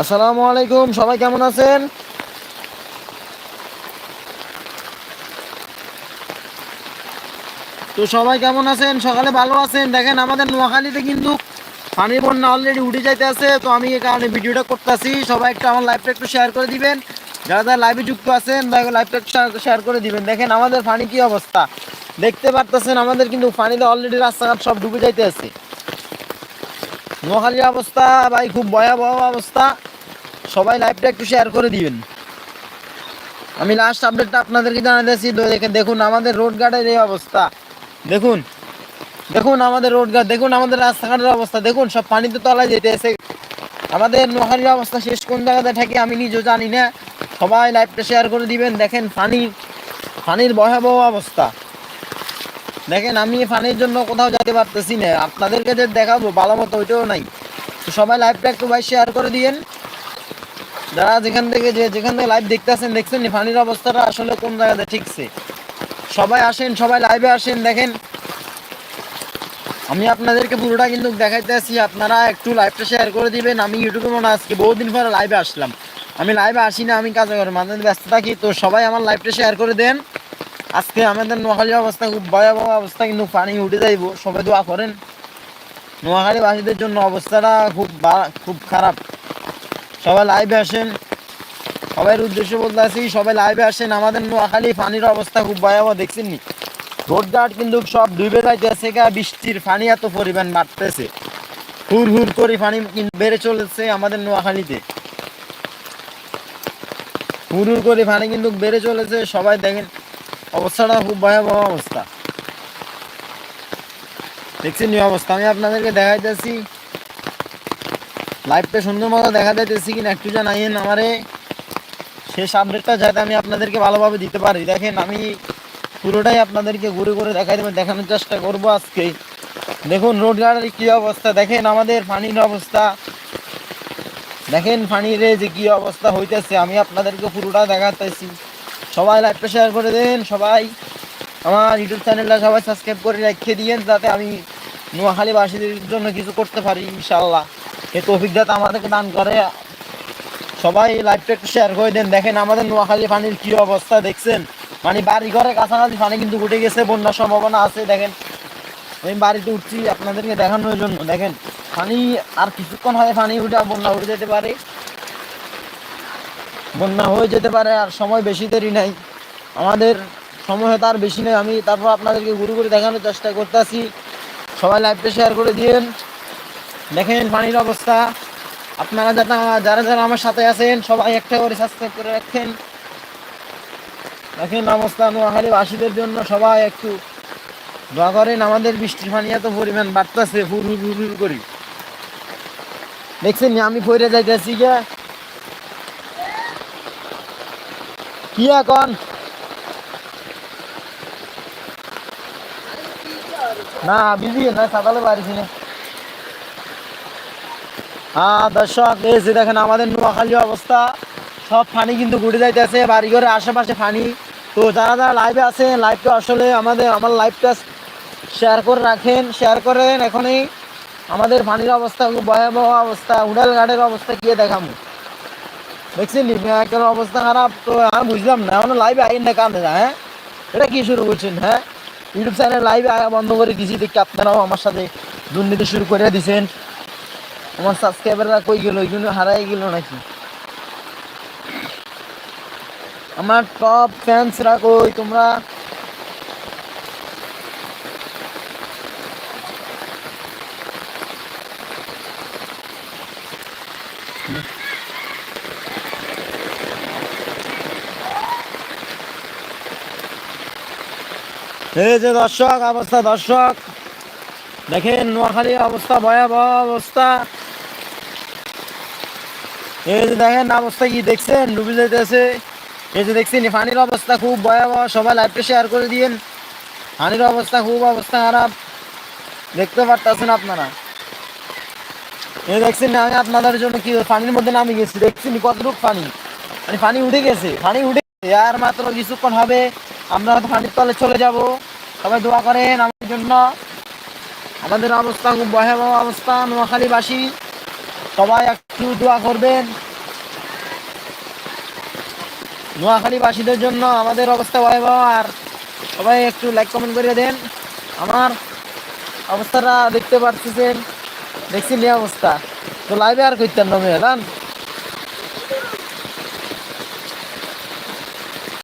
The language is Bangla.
আসসালামু আলাইকুম, সবাই কেমন আছেন? তো সবাই কেমন আছেন? সকালে ভালো আছেন? দেখেন, আমাদের নোয়াখালীতে কিন্তু পানির বন্যা অলরেডি উঠে যাইতে আছে তো আমি এই কারণে ভিডিওটা করতেছি। সবাই একটু আমার লাইভটা একটু শেয়ার করে দিবেন। যারা যারা লাইভে যুক্ত আছেন লাইভটা একটু শেয়ার করে দিবেন। দেখেন, আমাদের পানি কি অবস্থা? দেখতে পারতেছেন, আমাদের কিন্তু পানিতে অলরেডি রাস্তাঘাট সব ডুবে যাইতে আছে নোয়াখালীর অবস্থা, ভাই, খুব ভয়াবহ অবস্থা। সবাই লাইভটা একটু শেয়ার করে দিবেন। আমি লাস্ট আপডেটটা আপনাদেরকে জানাতেছি দেখেন আমাদের রোড গার্ডের এই অবস্থা। দেখুন দেখুন আমাদের রোড গার্ড দেখুন আমাদের রাস্তাঘাটের অবস্থা। দেখুন, সব পানিতে তলায় যেতে এসে আমাদের নোয়াখালীর অবস্থা শেষ কোন জায়গাতে থাকে আমি নিজেও জানি না। সবাই লাইভটা শেয়ার করে দিবেন, দেখেন পানি পানির ভয়াবহ অবস্থা। দেখেন, আমি ফানির জন্য কোথাও যেতে পারতেছি না। আপনাদেরকে যে দেখাবো, ভালো মতো ওইটাও নাই। তো সবাই লাইভটা একটু ভাই শেয়ার করে দিয়েন। যারা যেখান থেকে যে যেখান থেকে লাইভ দেখতেছেন, দেখছেন ফানির অবস্থাটা আসলে কোন জায়গাতে ঠিকছে? সবাই আসেন, সবাই লাইভে আসেন, দেখেন। আমি আপনাদেরকে পুরোটা কিন্তু দেখাইতে আসি। আপনারা একটু লাইভটা শেয়ার করে দিবেন। আমি ইউটিউবে মনে আজকে বহুদিন পরে লাইভে আসলাম। আমি লাইভে আসি না, আমি কাজে করে মাঝে ব্যস্ত থাকি। তো সবাই আমার লাইভটা শেয়ার করে দেন। আজকে আমাদের নোয়াখালীর অবস্থা খুব ভয়াবহ অবস্থা, কিন্তু পানি উঠে যাইব, সবাই দোয়া করেন। নোয়াখালী বাসীদের জন্য অবস্থাটা খুব খুব খারাপ। সবাই লাইভে আসেন। সবাই উদ্দেশ্য বলতে আছি, সবাই লাইভে আসেন। আমাদের নোয়াখালী পানির অবস্থা খুব ভয়াবহ, দেখছেন নি? রোডঘাট কিন্তু সব ডুবে যাইতেছে গা, বৃষ্টির পানি এত পরিমাণ বাড়তেছে। হুর হুর করে পানি বেড়ে চলেছে আমাদের নোয়াখালীতে। হুর হুর করে পানি কিন্তু বেড়ে চলেছে, সবাই দেখেন। অবস্থাটা খুব ভয়াবহ অবস্থা। দেখছেন অবস্থা। আমি আপনাদেরকে দেখাইতেছি। লাইভটা সুন্দর মতো দেখা যাইতেছি কিনা একটু জানাইন আমারে। শেষ আপডেটটা যাতে আমি আপনাদেরকে ভালোভাবে দিতে পারি। দেখেন, আমি পুরোটাই আপনাদেরকে ঘুরে ঘুরে দেখাই দেবেন দেখানোর চেষ্টা করব আজকে। দেখুন রোড গাড়ির কি অবস্থা? দেখেন, আমাদের পানির অবস্থা। দেখেন, পানির যে কী অবস্থা হইতেছে, আমি আপনাদেরকে পুরোটা দেখাতেছি সবাই লাইভটা শেয়ার করে দেন, সবাই আমার ইউটিউব চ্যানেলটা সবাই সাবস্ক্রাইব করে রেখে দিয়েন, যাতে আমি নোয়াখালীবাসীদের জন্য কিছু করতে পারি ইনশাল্লাহ এত অভিজ্ঞতা আমাদেরকে দান করে। সবাই লাইভটা একটু শেয়ার করে দেন। দেখেন আমাদের নোয়াখালী পানির কী অবস্থা, দেখছেন? মানে বাড়ি ঘরে কাছাকাছি পানি কিন্তু উঠে গেছে, বন্যার সম্ভাবনা আছে, দেখেন। আমি বাড়িতে উঠছি, আপনাদেরকে দেখানোর জন্য। দেখেন, পানি আর কিছুক্ষণ হয় পানি উঠে বন্যা উঠে যেতে পারে। বন্যা হয়ে যেতে পারে আর সময় বেশি দেরি নাই। আমাদের সময় আর বেশি নেই। আমি তারপর আপনাদেরকে ঘুরে ঘুরে দেখানোর চেষ্টা করতেছি। সবাই লাইভটা শেয়ার করে দিয়েন। দেখেন পানির অবস্থা। আপনারা যারা যারা যারা আমার সাথে আছেন, সবাই একটা করে সাবস্ক্রাইব করে রাখেন। দেখেন অবস্থা নোয়াখালী বাসীদের জন্য সবাই একটু দোয়া করেন। আমাদের বৃষ্টির পানি এত পরিমাণ বাড়তেছে হুর হুর হুর করি। দেখছেন আমি পড়ে যাইতেছি গে কি এখন না, বিজি না সাতালে পারিছি হ্যাঁ দর্শক যে দেখেন আমাদের নোয়াখালী অবস্থা। সব পানি কিন্তু ঘুরে যাইতেছে বাড়িঘরের আশেপাশে পানি তো যারা যারা লাইভে আছেন লাইভটা আসলে আমাদের, আমার লাইভটা শেয়ার করে রাখেন শেয়ার করেন এখনই। আমাদের পানির অবস্থা, ভয়াবহ অবস্থা উড়াল ঘাটের অবস্থা গিয়ে দেখামু দেখছেন নি? একটা অবস্থা খারাপ, তো আমি বুঝলাম না। এখন লাইভে আইন না কান্দে না হ্যাঁ? এটা কি শুরু করছেন হ্যাঁ? ইউটিউব চ্যানেল লাইভে বন্ধ করে দিয়েছি দেখি আপনারাও আমার সাথে দুর্নীতি শুরু করে দিয়েছেন আমার সাবস্ক্রাইবাররা কই গেল? ওইগুলো হারাই গেল নাকি? আমার টপ ফ্যান্সরা কই তোমরা? এই যে দর্শক, অবস্থা দর্শক। দেখেন নোয়াখালী অবস্থা, ভয়াবহ অবস্থা। এই যে দেখেন অবস্থা কি দেখছেন? ডুবে যেতেছে এই যে দেখছেন পানির অবস্থা খুব ভয়াবহ। সবাই লাইভটা শেয়ার করে দিয়েন। পানির অবস্থা খুব অবস্থা খারাপ। দেখতে পারতেছেন আপনারা। এই দেখছেন, আমি আপনাদের জন্য কি পানির মধ্যে নামে গেছি। দেখছেন কতটুকু পানি মানে পানি উঠে গেছে পানি উঠে আর মাত্র কিছুক্ষণ হবে। আমরা ধানের তলে চলে যাব। সবাই দোয়া করেন আমাদের জন্য। আমাদের অবস্থা খুব ভয়াবহ অবস্থা, নোয়াখালীবাসী। সবাই একটু দোয়া করবেন। নোয়াখালীবাসীদের জন্য আমাদের অবস্থা ভয়াবহ। আর সবাই একটু লাইক কমেন্ট করে দেন। আমার অবস্থাটা দেখতে পাচ্ছেন দেখছি নিয়ে অবস্থা। তো লাইভে আর করতেন নমে জান?